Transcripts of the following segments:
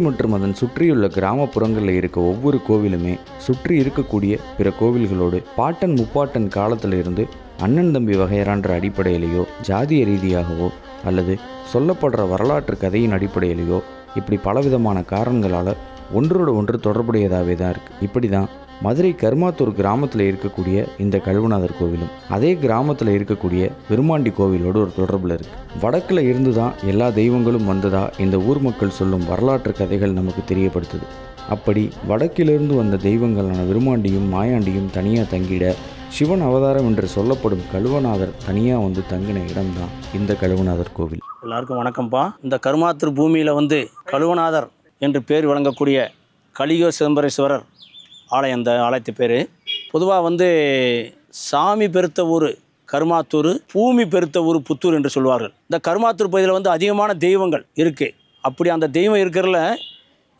மற்றும் அதன் சுற்றியுள்ள கிராமப்புறங்களில் இருக்க ஒவ்வொரு கோவிலுமே சுற்றி இருக்கக்கூடிய பிற கோவில்களோடு பாட்டன் முப்பாட்டன் காலத்தில் இருந்து அண்ணன் தம்பி வகையறான்ற அடிப்படையிலேயோ ஜாதிய ரீதியாகவோ அல்லது சொல்லப்படுற வரலாற்று கதையின் அடிப்படையிலேயோ இப்படி பலவிதமான காரணங்களால் ஒன்றோடு ஒன்று தொடர்புடையதாகவே தான் இருக்குது இப்படி தான் மதுரை கருமாத்தூர் கிராமத்தில் இருக்கக்கூடிய இந்த கழுவநாதர் கோவிலும் அதே கிராமத்தில் இருக்கக்கூடிய விருமாண்டி கோவிலோடு ஒரு தொடர்பில் இருக்குது வடக்கில் இருந்து தான் எல்லா தெய்வங்களும் வந்ததா இந்த ஊர் மக்கள் சொல்லும் வரலாற்று கதைகள் நமக்கு தெரியப்படுத்துது. அப்படி வடக்கிலிருந்து வந்த தெய்வங்களான விருமாண்டியும் மாயாண்டியும் தனியாக தங்கிட சிவன் அவதாரம் என்று சொல்லப்படும் கழுவநாதர் தனியாக வந்து தங்கின இடம்தான் இந்த கழுவநாதர் கோவில். எல்லாருக்கும் வணக்கம்ப்பா இந்த கருமாத்தூர் பூமியில் வந்து கழுவநாதர் என்று பேர் வழங்கக்கூடிய கலியோ சிதம்பரேஸ்வரர் ஆலயம் அந்த ஆலயத்து பேர். பொதுவாக வந்து சாமி பெருத்த ஊர் கருமாத்தூர் பூமி பெருத்த ஊர் புத்தூர் என்று சொல்வார்கள். இந்த கருமாத்தூர் பகுதியில் வந்து அதிகமான தெய்வங்கள் இருக்குது அப்படி அந்த தெய்வம் இருக்கிறதுல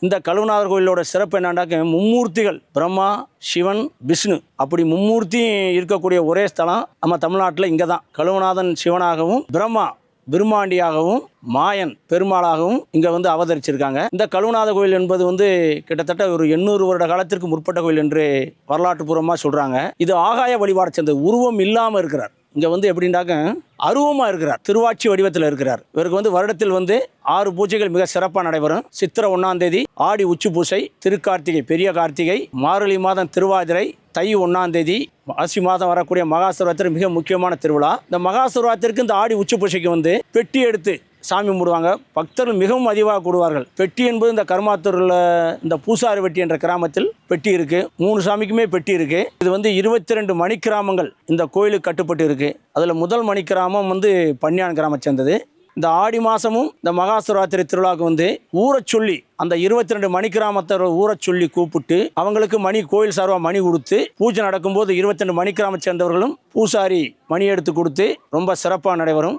இந்த கழுவநாதர் கோயிலோட சிறப்பு என்னண்டாக்க மும்மூர்த்திகள் பிரம்மா சிவன் விஷ்ணு. அப்படி மும்மூர்த்தி இருக்கக்கூடிய ஒரே ஸ்தலம் நம்ம தமிழ்நாட்டில் இங்கே தான் கழுவநாதன் சிவனாகவும் பிரம்மா பிரம்மாண்டியாகவும் மாயன் பெருமாளாகவும் இங்கே வந்து அவதரிச்சிருக்காங்க. இந்த கழுநாத கோயில் என்பது வந்து கிட்டத்தட்ட ஒரு எண்ணூறு வருட காலத்திற்கு முற்பட்ட கோயில் என்று வரலாற்றுப்பூர்வமாக சொல்கிறாங்க இது ஆகாய வழிபாடு சேர்ந்த உருவம் இல்லாமல் இருக்கிறார். இங்கே வந்து எப்படின்னாக்க அருவமாக இருக்கிறார். திருவாட்சி வடிவத்தில் இருக்கிறார். இவருக்கு வந்து வருடத்தில் வந்து ஆறு பூஜைகள் மிக சிறப்பாக நடைபெறும். சித்திரை ஒன்றாம் தேதி ஆடி உச்சி பூசை திருக்கார்த்திகை பெரிய கார்த்திகை மார்கழி மாதம் திருவாதிரை தை ஒன்றாம் தேதி ஆசி மாதம் வரக்கூடிய மகாசிவராத்திரி மிக முக்கியமான திருவிழா. இந்த மகாசிவராத்திரிக்கு இந்த ஆடி உச்சி பூசைக்கு வந்து பெட்டி எடுத்து சாமி கும்பிடுவாங்க. பக்தர்கள் மிகவும் அதிகமாக கூடுவார்கள். பெட்டி என்பது இந்த கருமாத்தூரில் இந்த பூசாரி வெட்டி என்ற கிராமத்தில் பெட்டி இருக்கு. மூணு சாமிக்குமே பெட்டி இருக்கு. இது வந்து இருபத்தி ரெண்டு மணி கிராமங்கள் இந்த கோயிலுக்கு கட்டுப்பட்டு இருக்கு அதில் முதல் மணி கிராமம் வந்து பன்னியான் கிராமம் சேர்ந்தது. இந்த ஆடி மாதமும் இந்த மகாசிவராத்திரி திருவிழாவுக்கு வந்து ஊரை சொல்லி அந்த இருபத்தி ரெண்டு மணி கிராமத்தை ஊறச் சொல்லி கூப்பிட்டு அவங்களுக்கு மணி கோயில் சார்பாக மணி கொடுத்து பூஜை நடக்கும்போது இருபத்தி ரெண்டு மணி கிராமம் சேர்ந்தவர்களும் பூசாரி மணி எடுத்து கொடுத்து ரொம்ப சிறப்பாக நடைபெறும்.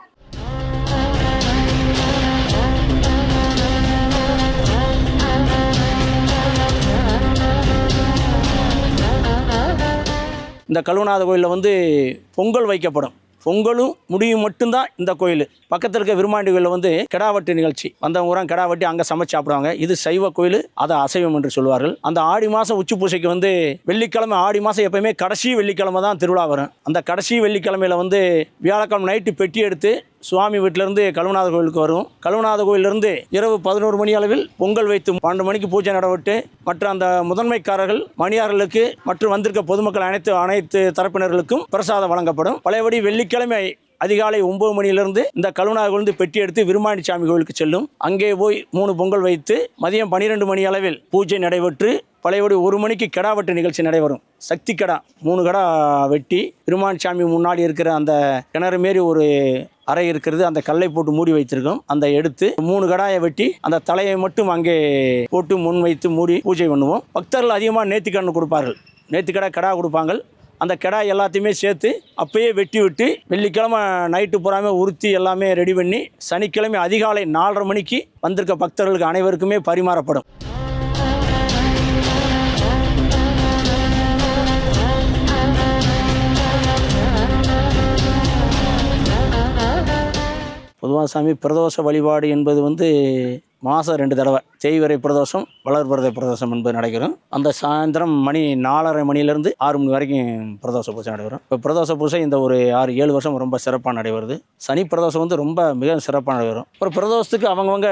இந்த கழுவநாத கோயிலில் வந்து பொங்கல் வைக்கப்படும். பொங்கலும் முடியும் மட்டும்தான் இந்த கோயில். பக்கத்தில் இருக்க விருமாண்டி கோயிலில் வந்து கெடாவட்டு நிகழ்ச்சி. வந்தவங்க ஊரம் கெடா வெட்டி அங்கே சமைச்சு சாப்பிடுவாங்க. இது சைவ கோயில் அதை அசைவம் என்று சொல்வார்கள். அந்த ஆடி மாதம் உச்சி பூசைக்கு வந்து வெள்ளிக்கிழமை ஆடி மாதம் எப்பயுமே கடைசி வெள்ளிக்கிழமை தான் திருவிழா வரும். அந்த கடைசி வெள்ளிக்கிழமையில் வந்து வியாழக்கிழமை நைட்டு பெட்டி எடுத்து சுவாமி வீட்டிலேருந்து கழுவநாத கோயிலுக்கு வரும். கழுவநாத கோயிலிருந்து இரவு பதினோரு மணி அளவில் பொங்கல் வைத்து பன்னெண்டு மணிக்கு பூஜை நடவிட்டு மற்ற அந்த முதன்மைக்காரர்கள் மணியார்களுக்கு மற்றும் வந்திருக்க பொதுமக்கள் அனைத்து அனைத்து தரப்பினர்களுக்கும் பிரசாதம் வழங்கப்படும். பழையபடி வெள்ளிக்கிழமை அதிகாலை ஒன்பது மணியிலிருந்து இந்த கழுவநாத பெட்டி எடுத்து விருமாண்டி சாமி கோயிலுக்கு செல்லும். அங்கே போய் மூணு பொங்கல் வைத்து மதியம் பன்னிரெண்டு மணி அளவில் பூஜை நடைபெற்று பழையபடி ஒரு மணிக்கு கிடா வெட்டு நிகழ்ச்சி நடைபெறும். சக்தி கடா மூணு கடா வெட்டி பெருமான் சாமி முன்னாடி இருக்கிற அந்த கிணறு மாரி ஒரு அறை இருக்கிறது அந்த கல்லை போட்டு மூடி வைத்திருக்கோம். அந்த எடுத்து மூணு கடாயை வெட்டி அந்த தலையை மட்டும் அங்கே போட்டு முன் வைத்து மூடி பூஜை பண்ணுவோம். பக்தர்கள் அதிகமாக நேர்த்திக்கடன் கொடுப்பார்கள். நேர்த்திக்கடை கடா கொடுப்பாங்க அந்த கிடா எல்லாத்தையுமே சேர்த்து அப்பயே வெட்டி விட்டு வெள்ளிக்கிழமை நைட்டு பூராமே உருத்தி எல்லாமே ரெடி பண்ணி சனிக்கிழமை அதிகாலை நாலரை மணிக்கு வந்திருக்க பக்தர்களுக்கு அனைவருக்குமே பரிமாறப்படும். பொதுவாக சாமி பிரதோஷ வழிபாடு என்பது வந்து மாதம் ரெண்டு தடவை. தேய்வரை பிரதோஷம் வளர்பிரத பிரதோஷம் என்பது நடைபெறும். அந்த சாயந்தரம் மணி நாலரை மணிலேருந்து ஆறு மணி வரைக்கும் பிரதோஷ பூஜை நடைபெறும். இப்போ பிரதோஷ பூஜை இந்த ஒரு ஆறு ஏழு வருஷம் ரொம்ப சிறப்பாக நடைபெறுது. சனி பிரதோஷம் வந்து ரொம்ப மிக சிறப்பாக நடைபெறும். அப்புறம் பிரதோஷத்துக்கு அவங்கவங்க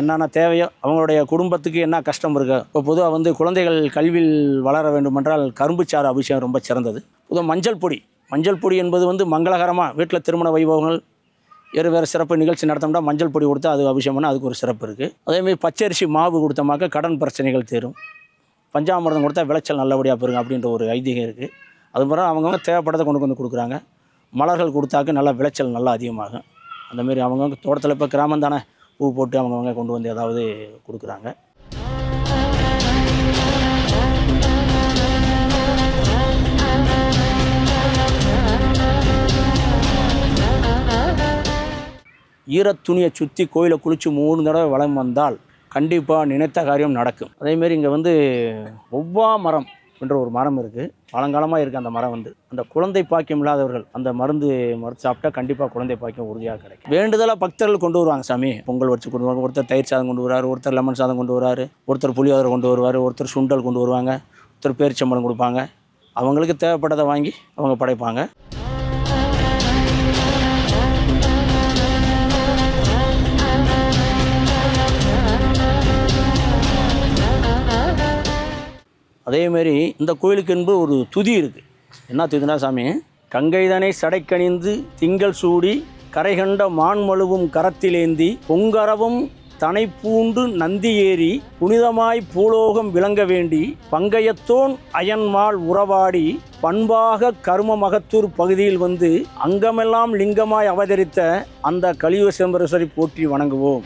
என்னென்ன தேவையோ அவங்களுடைய குடும்பத்துக்கு என்ன கஷ்டம் இருக்கோ இப்போ பொதுவாக வந்து குழந்தைகள் கல்வியில் வளர வேண்டுமென்றால் கரும்புச்சாறு அபிஷேகம் ரொம்ப சிறந்தது. பொதுவாக மஞ்சள் பொடி. மஞ்சள் பொடி என்பது வந்து மங்களகரமாக வீட்டில் திருமண வைபவங்கள் வேறு வேறு சிறப்பு நிகழ்ச்சி நடத்தோம்னா மஞ்சள் பொடி கொடுத்தா அது அபிஷேகம் அதுக்கு ஒரு சிறப்பு இருக்குது அதேமாதிரி பச்சரிசி மாவு கொடுத்தோமாக்க கடன் பிரச்சனைகள் தீரும். பஞ்சாமிரதம் கொடுத்தா விளைச்சல் நல்லபடியாக பெறுங்க அப்படின்ற ஒரு ஐதீகம் இருக்குது அதுபோல் அவங்கவுங்க தேவைப்பட்டதை கொண்டு வந்து கொடுக்குறாங்க. மலர்கள் கொடுத்தாக்க நல்லா விளைச்சல் நல்லா அதிகமாகும். அந்தமாரி அவங்கவுங்க தோட்டத்தில் இப்போ கிராமம் தானே பூ போட்டு அவங்கவுங்க கொண்டு வந்து ஏதாவது கொடுக்குறாங்க. ஈரத்துணியை சுற்றி கோயிலை குளித்து மூணு தடவை வளம் வந்தால் கண்டிப்பாக நினைத்த காரியம் நடக்கும். அதேமாரி இங்கே வந்து ஒவ்வா மரம் என்ற ஒரு மரம் இருக்குது பழங்காலமாக இருக்குது அந்த மரம் வந்து. அந்த குழந்தை பாக்கியம் இல்லாதவர்கள் அந்த மருந்து மருந்து சாப்பிட்டா கண்டிப்பாக குழந்தை பாக்கியம் உறுதியாக கிடைக்கும். வேண்டுதலாக பக்தர்கள் கொண்டு வருவாங்க சாமி. பொங்கல் வச்சு கொண்டு வருவாங்க. ஒருத்தர் தயிர் சாதம் கொண்டு வராரு ஒருத்தர் லெமன் சாதம் கொண்டு வராரு ஒருத்தர் புளியோதரை கொண்டு வருவார் ஒருத்தர் சுண்டல் கொண்டு வருவாங்க ஒருத்தர் பேரிச்சம்பளம் கொடுப்பாங்க. அவங்களுக்கு தேவைப்பட்டதை வாங்கி அவங்க படைப்பாங்க. அதேமாரி இந்த கோயிலுக்கு என்பது ஒரு துதி இருக்குது என்ன துதினா சாமி கங்கைதனை சடைக்கணிந்து திங்கள் சூடி கரைகண்ட மான்மழுவும் கரத்திலேந்தி பொங்கரவும் தனைப்பூண்டு நந்தி ஏறி புனிதமாய் பூலோகம் விளங்க வேண்டி பங்கையத்தோன் அயன்மாள் உறவாடி பண்பாக கரும மகத்தூர் பகுதியில் வந்து அங்கமெல்லாம் லிங்கமாய் அவதரித்த அந்த கலியுக சிதம்பரேஸ்வரை போற்றி வணங்குவோம்.